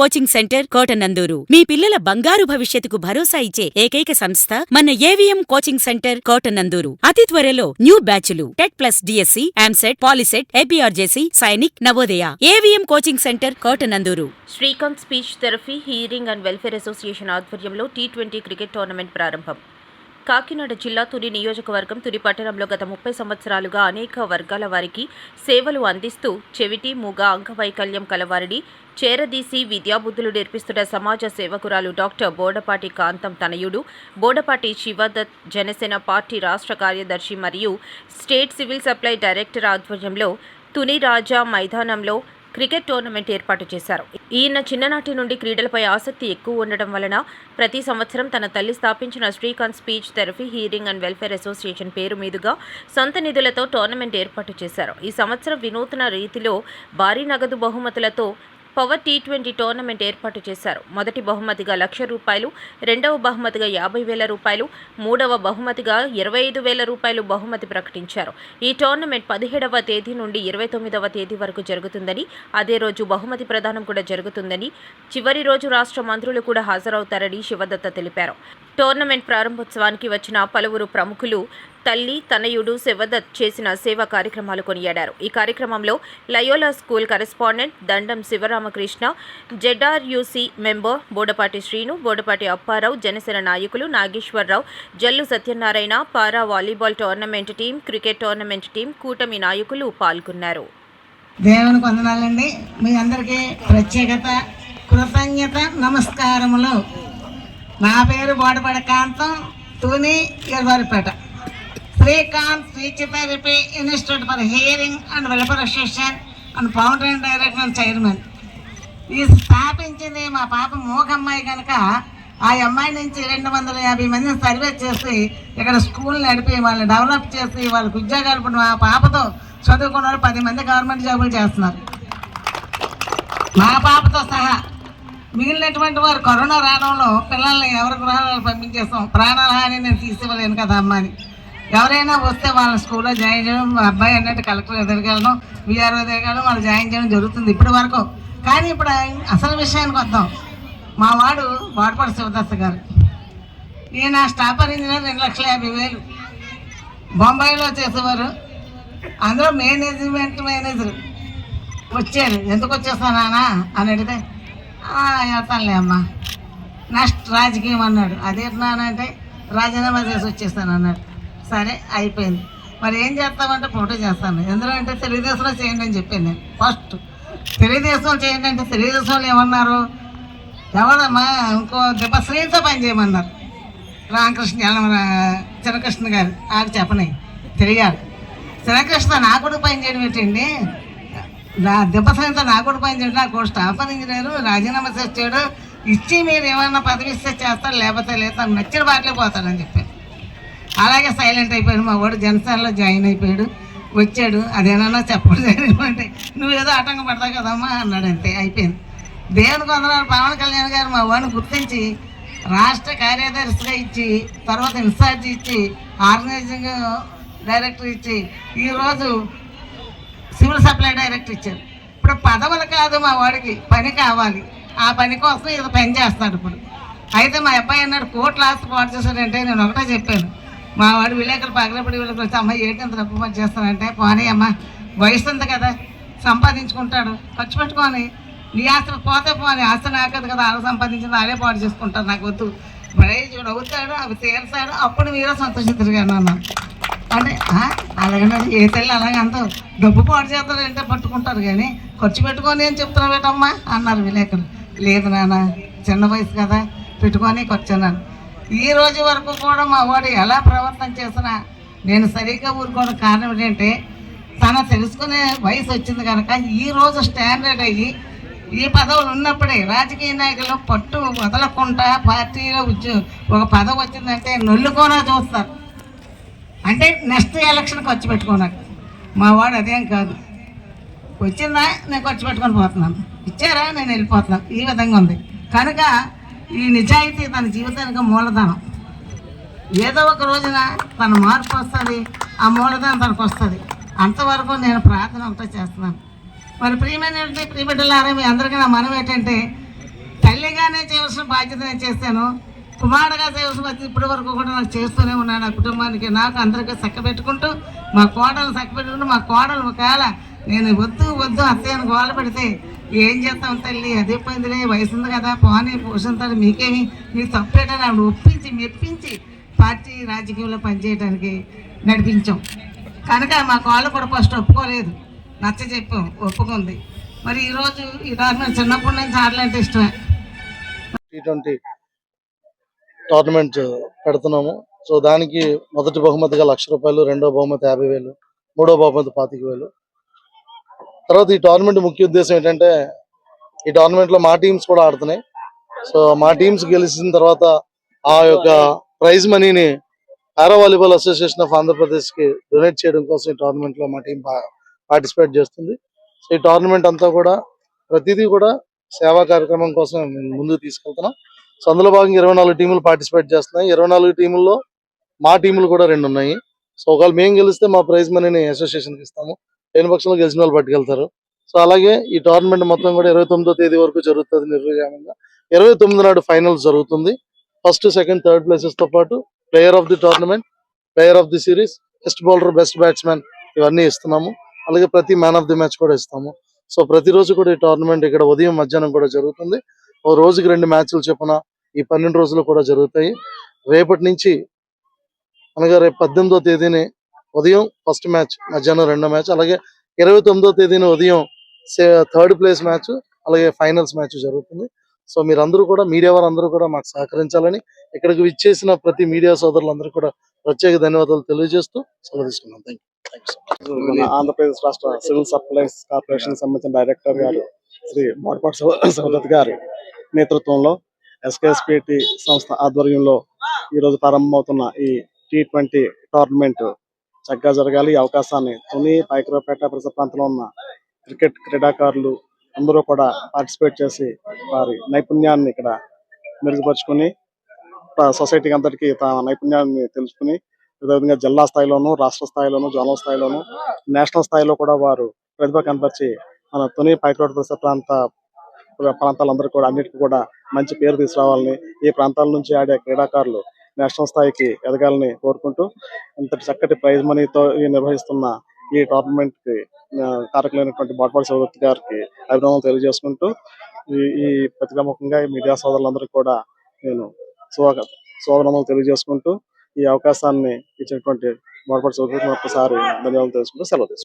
Coaching centre Kotananduru. మీ పిల్లల బంగారు భవిష్యత్తుకు భరోసా ఇచ్చే ఏకైక సంస్థ మన ఏవిఎం కోచింగ్ సెంటర్ కోటనందూరు. అతి త్వరలో న్యూ బ్యాచ్లు TET plus DSC EAMCET POLYCET APRJC Sainik Navodaya. AVM coaching centre Kotanandur. Srikanth speech therapy hearing and welfare association ఆధ్వర్యంలో టీ ట్వంటీ క్రికెట్ టోర్నమెంట్ ప్రారంభం. కాకినాడ జిల్లా తుని నియోజకవర్గం తుని పట్టణంలో గత ముప్పై సంవత్సరాలుగా అనేక వర్గాల వారికి సేవలు అందిస్తూ చెవిటి మూగ అంగవైకల్యం కలవారిని చేరదీసి విద్యాబుద్ధులు నేర్పిస్తున్న సమాజ సేవకురాలు డాక్టర్ బోడపాటి కాంతం తనయుడు బోడపాటి శివదత్ జనసేన పార్టీ రాష్ట్ర కార్యదర్శి మరియు స్టేట్ సివిల్ సప్లై డైరెక్టర్ ఆధ్వర్యంలో తుని రాజా మైదానంలో క్రికెట్ టోర్నమెంట్ ఏర్పాటు చేశారు. ఈయన చిన్ననాటి నుండి క్రీడలపై ఆసక్తి ఎక్కువ ఉండడం వలన ప్రతి సంవత్సరం తన తల్లి స్థాపించిన Srikanth speech therapy hearing and welfare association పేరు మీదుగా సొంత నిధులతో టోర్నమెంట్ ఏర్పాటు చేశారు. ఈ సంవత్సరం వినూత్న రీతిలో భారీ నగదు బహుమతులతో పవర్ టీ ట్వంటీ టోర్నమెంట్ ఏర్పాటు చేశారు. మొదటి బహుమతిగా లక్ష రూపాయలు రెండవ బహుమతిగా యాభై వేల రూపాయలు మూడవ బహుమతిగా ఇరవై ఐదు వేల రూపాయలు బహుమతి ప్రకటించారు. ఈ టోర్నమెంట్ పదిహేడవ తేదీ నుండి ఇరవై తొమ్మిదవ తేదీ వరకు జరుగుతుందని అదే రోజు బహుమతి ప్రదానం కూడా జరుగుతుందని చివరి రోజు రాష్ట్ర మంత్రులు కూడా హాజరవుతారని శివదత్త తెలిపారు. టోర్నమెంట్ ప్రారంభోత్సవానికి వచ్చిన పలువురు ప్రముఖులు తల్లి తనయుడు శివదత్ చేసిన సేవా కార్యక్రమాలు కొనియాడారు. ఈ కార్యక్రమంలో Loyola school correspondent Dandam Sivaramakrishna ZRUCC member Bodapati Srinu Bodapati Apparao Janasena నాయకులు Nageswararao Jallu Satyanarayana para volleyball tournament team cricket tournament team కూటమి నాయకులు పాల్గొన్నారు. దేవునికి వందనాలండి. మీ అందరికీ ప్రత్యేకత కృతజ్ఞత నమస్కారములు. నా పేరు Bodapada Kantham Tuni Yervaripeta Srikanth speech therapy institute for hearing and welfare association and founder and director and chairman ఇది స్థాపించింది మా పాప మూగమ్మాయి కనుక ఆ అమ్మాయి నుంచి రెండు వందల యాభై మందిని సర్వే చేసి ఇక్కడ స్కూల్ నడిపి వాళ్ళని డెవలప్ చేసి వాళ్ళకి ఉద్యోగాలు ఇప్పుడు మా పాపతో చదువుకున్న వాళ్ళు పది మంది గవర్నమెంట్ జాబులు చేస్తున్నారు. మా పాపతో సహా మిగిలినటువంటి వారు కరోనా రావడంలో పిల్లల్ని ఎవరి గృహాలకు పంపించేస్తాం? ప్రాణాల హాని నేను తీసివ్వలేను కదా అమ్మాని ఎవరైనా వస్తే వాళ్ళ స్కూల్లో జాయిన్ చేయడం మా అబ్బాయి అన్నట్టు కలెక్టర్ ఎదగలను విఆర్ఓ ఎదగలను వాళ్ళు జాయిన్ చేయడం జరుగుతుంది ఇప్పటి వరకు. కానీ ఇప్పుడు అసలు విషయానికి వద్దాం. మా వాడు వాడపాడు శివదత్త గారు. ఈయన స్టాపర్ ఇంజనీర్ రెండు లక్షల యాభై వేలు. బొంబాయిలో చేసేవారు. అందులో మేనేజ్మెంట్ మేనేజర్. వచ్చారు. ఎందుకు వచ్చేస్తాను నానా అని అడిగితే వెళ్తానులే అమ్మా. నెక్స్ట్ రాజకీయం అన్నాడు. అదేంటి నానంటే అంటే రాజీనామా చేసి వచ్చేస్తాను అన్నాడు. సరే అయిపోయింది. మరి ఏం చేస్తామంటే పోటీ చేస్తాను. ఎందుకంటే తెలుగుదేశంలో చేయండి అని చెప్పాను నేను. ఫస్ట్ తెలుగుదేశంలో చేయండి అంటే తెలుగుదేశంలో ఏమన్నారు? ఎవరమ్మా ఇంకో దెబ్బ శ్రీతో పని చేయమన్నారు. రామకృష్ణ యలమర చిన్నకృష్ణ గారు. ఆకు చెప్పని తెలియాలి చిన్నకృష్ణ నా కూడా పని చేయడం ఏంటండి? నా దెబ్బసంతో నా కూడా పని చేయడం నాకు స్టాఫ్ ఇంజనీరు రాజీనామా చేస్తాడు ఇచ్చి మీరు ఏమన్నా పదవి ఇస్తే చేస్తారు లేకపోతే లేదు తను నచ్చిన బాటలే పోతాడని చెప్పారు. అలాగే సైలెంట్ అయిపోయాడు. మా వాడు జనసేనలో జాయిన్ అయిపోయాడు. వచ్చాడు. అదేనన్నా చెప్పడం అంటే నువ్వేదో ఆటంకం పడతావు కదమ్మా అన్నాడు అంతే అయిపోయింది. దేవుని కొందరు పవన్ కళ్యాణ్ గారు మా వాడిని గుర్తించి రాష్ట్ర కార్యదర్శిగా ఇచ్చి తర్వాత ఇన్ఛార్జ్ ఇచ్చి ఆర్గనైజింగ్ డైరెక్టర్ ఇచ్చి ఈరోజు సివిల్ సప్లై డైరెక్టర్ ఇచ్చారు. ఇప్పుడు పదవులు కాదు మా వాడికి పని కావాలి. ఆ పని కోసం ఇది పని చేస్తాడు ఇప్పుడు. అయితే మా అబ్బాయి అన్నాడు కోట్లు ఆస్తి పాటు చేశాడంటే నేను ఒకటే చెప్పాను. మా వాడు విలేకరు పగలపడి విలేకరు వచ్చి అమ్మాయి ఏంటి అంత తప్పు పని చేస్తానంటే పోనీ అమ్మ వయసు ఉంది కదా సంపాదించుకుంటాడు. ఖర్చు పెట్టుకొని నీ ఆస్తులు పోతే పోనీ ఆస్తి నాకదు కదా ఆడ సంపాదించింది ఆడే పాటు చేసుకుంటాడు నాకు వద్దు. మరే చూడు అవుతాడు అవి తీర్చాడు అప్పుడు మీరే సంతోషిద్దరు కానీ అన్నాను అంటే అలాగే ఏ తల్లి అలాగే అంత డబ్బు పాడు చేస్తారంటే పట్టుకుంటారు కానీ ఖర్చు పెట్టుకొని ఏం చెప్తున్నావు బేటమ్మా అన్నారు విలేకరులు. లేదు నాన్న చిన్న వయసు కదా పెట్టుకొని ఖర్చు అన్నాను. ఈ రోజు వరకు కూడా మా వాడు ఎలా ప్రవర్తన చేసినా నేను సరిగ్గా ఊరుకోవడం కారణం ఏంటంటే తన తెలుసుకునే వయసు వచ్చింది కనుక ఈ రోజు స్టాండర్డ్ అయ్యి ఈ పదవులు ఉన్నప్పుడే రాజకీయ నాయకులు పట్టు వదలకుండా పార్టీలో ఉద్యోగ ఒక పదవి వచ్చిందంటే నొల్లుకోనా చూస్తారు. అంటే నెక్స్ట్ ఎలక్షన్ ఖర్చు పెట్టుకోనాక మా వాడు అదేం కాదు. వచ్చిందా నేను ఖర్చు పెట్టుకొని పోతున్నాను. ఇచ్చారా నేను వెళ్ళిపోతున్నాను. ఈ విధంగా ఉంది. కనుక ఈ నిజాయితీ తన జీవితానికి మూలధనం. ఏదో ఒక రోజున తన మార్పు వస్తుంది ఆ మూలధనం తనకు వస్తుంది. అంతవరకు నేను ప్రార్థన ఒకటే చేస్తున్నాను. మరి ప్రియమైన ప్రియబిడ్డలారా మీ అందరికీ నా మనం ఏంటంటే తల్లిగానే చేయవలసిన బాధ్యత నేను చేస్తాను కుమారుడుగా చేయవలసిన బాధ్యత ఇప్పటి వరకు కూడా నాకు చేస్తూనే ఉన్నాను. నా కుటుంబానికి నాకు అందరికీ చక్కబెట్టుకుంటూ మా కోడలు చక్కబెట్టుకుంటూ మా కోడలు ఒకవేళ నేను వద్దు వద్దు అత్తయ్యను గోల పెడితే ఏం చేస్తాం తల్లి? అదే పందిలే వయసు ఉంది కదా పోనీ పోషిస్తాడు మీకేమి? మీరు తప్పేటని ఆవిడ ఒప్పించి మెప్పించి పార్టీ రాజకీయంలో పనిచేయడానికి నడిపించాం. కనుక మా కాళ్ళు కూడా ఫస్ట్ ఒప్పుకోలేదు. నచ్చ చెప్పాం ఒప్పుకుంది. మరి ఈరోజు ఈ టోర్నమెంట్ చిన్నప్పటి నుంచి ఆడలంటే ఇష్టమే. టీ ట్వంటీ టోర్నమెంట్ పెడుతున్నాము. సో దానికి మొదటి బహుమతిగా లక్ష రూపాయలు రెండో బహుమతి యాభై వేలు మూడో బహుమతి పాతిక వేలు. తర్వాత ఈ టోర్నమెంట్ ముఖ్య ఉద్దేశం ఏంటంటే ఈ టోర్నమెంట్లో మా టీమ్స్ కూడా ఆడుతున్నాయి. సో మా టీమ్స్ గెలిచిన తర్వాత ఆ యొక్క ప్రైజ్ మనీని పారా వాలీబాల్ అసోసియేషన్ ఆఫ్ ఆంధ్రప్రదేశ్కి డొనేట్ చేయడం కోసం ఈ టోర్నమెంట్లో మా టీం పార్టిసిపేట్ చేస్తుంది. సో ఈ టోర్నమెంట్ అంతా కూడా ప్రతిదీ కూడా సేవా కార్యక్రమం కోసం ముందుకు తీసుకెళ్తున్నాం. సో అందులో భాగంగా ఇరవై నాలుగు టీములు పార్టిసిపేట్ చేస్తున్నాయి. ఇరవై నాలుగు టీముల్లో మా టీములు కూడా రెండు ఉన్నాయి. సో ఒకవేళ మేము గెలిస్తే మా ప్రైజ్ మనీని అసోసియేషన్కి ఇస్తాము. లేని పక్షంలో గెలిచిన వాళ్ళు పట్టుకెళ్తారు. సో అలాగే ఈ టోర్నమెంట్ మొత్తం కూడా ఇరవై తొమ్మిదో తేదీ వరకు జరుగుతుంది నిర్విరామంగా ఇరవై తొమ్మిది నాడు ఫైనల్స్ జరుగుతుంది. ఫస్ట్ సెకండ్ థర్డ్ ప్లేసెస్తో పాటు player of the tournament player of the series best bowler best batsmen ఇవన్నీ ఇస్తున్నాము. అలాగే ప్రతి మ్యాన్ ఆఫ్ ది మ్యాచ్ కూడా ఇస్తాము. సో ప్రతిరోజు కూడా ఈ టోర్నమెంట్ ఇక్కడ ఉదయం మధ్యాహ్నం కూడా జరుగుతుంది. ఓ రోజుకి రెండు మ్యాచ్లు చొప్పున ఈ పన్నెండు రోజులు కూడా జరుగుతాయి. రేపటి నుంచి అనగా రేపు పద్దెనిమిదో తేదీని ఉదయం ఫస్ట్ మ్యాచ్ మధ్యాహ్నం రెండో మ్యాచ్ అలాగే ఇరవై తొమ్మిదో తేదీని ఉదయం థర్డ్ ప్లేస్ మ్యాచ్ అలాగే ఫైనల్స్ మ్యాచ్ జరుగుతుంది. సో మీరందరూ కూడా మీడియా వారందరూ కూడా మాకు సహకరించాలని ఇక్కడికి విచ్చేసిన ప్రతి మీడియా సోదరులందరూ కూడా ప్రత్యేక ధన్యవాదాలు తెలియజేస్తూ సెలవు తీసుకున్నాం. థ్యాంక్ యూ ఆంధ్రప్రదేశ్ రాష్ట్ర సివిల్ సప్లైస్ కార్పొరేషన్ సంబంధించిన డైరెక్టర్ గారు శ్రీ మోడపాటి సౌదత్ గారి నేతృత్వంలో ఎస్కేఎస్పిటి సంస్థ ఆధ్వర్యంలో ఈ రోజు ప్రారంభమవుతున్న ఈ టీ ట్వంటీ టోర్నమెంట్ చక్కగా జరగాలి. ఈ అవకాశాన్ని తుని పైకరావుపేట పరిసర ప్రాంతంలో ఉన్న క్రికెట్ క్రీడాకారులు అందరూ కూడా పార్టిసిపేట్ చేసి వారి నైపుణ్యాన్ని ఇక్కడ మెరుగుపరుచుకొని సొసైటీకి అందరికీ తమ నైపుణ్యాన్ని తెలుసుకుని విధంగా జిల్లా స్థాయిలోను రాష్ట్ర స్థాయిలోను జోనల్ స్థాయిలోను నేషనల్ స్థాయిలో కూడా వారు ప్రతిభ కనపరిచి మన తుని పైకోట పరిసర ప్రాంత ప్రాంతాలందరూ కూడా అన్నిటికీ కూడా మంచి పేరు తీసుకురావాలని ఈ ప్రాంతాల నుంచి ఆడే క్రీడాకారులు నేషనల్ స్థాయికి ఎదగాలని కోరుకుంటూ ఇంతటి చక్కటి ప్రైజ్ మనీతో నిర్వహిస్తున్న ఈ టోర్నమెంట్కి ఆ, కారకులైనటువంటి బాట్పాటి సౌదత్ గారికి అభినందనలు తెలియజేసుకుంటూ ఈ ఈ ఈ మీడియా సోదరులందరికీ కూడా నేను స్వాగ స్వాగతములు తెలియజేసుకుంటూ ఈ అవకాశాన్ని ఇచ్చినటువంటి బాట్పాటి సౌదత్ ఒకసారి ధన్యవాదాలు తెలుసుకుంటూ సెలవు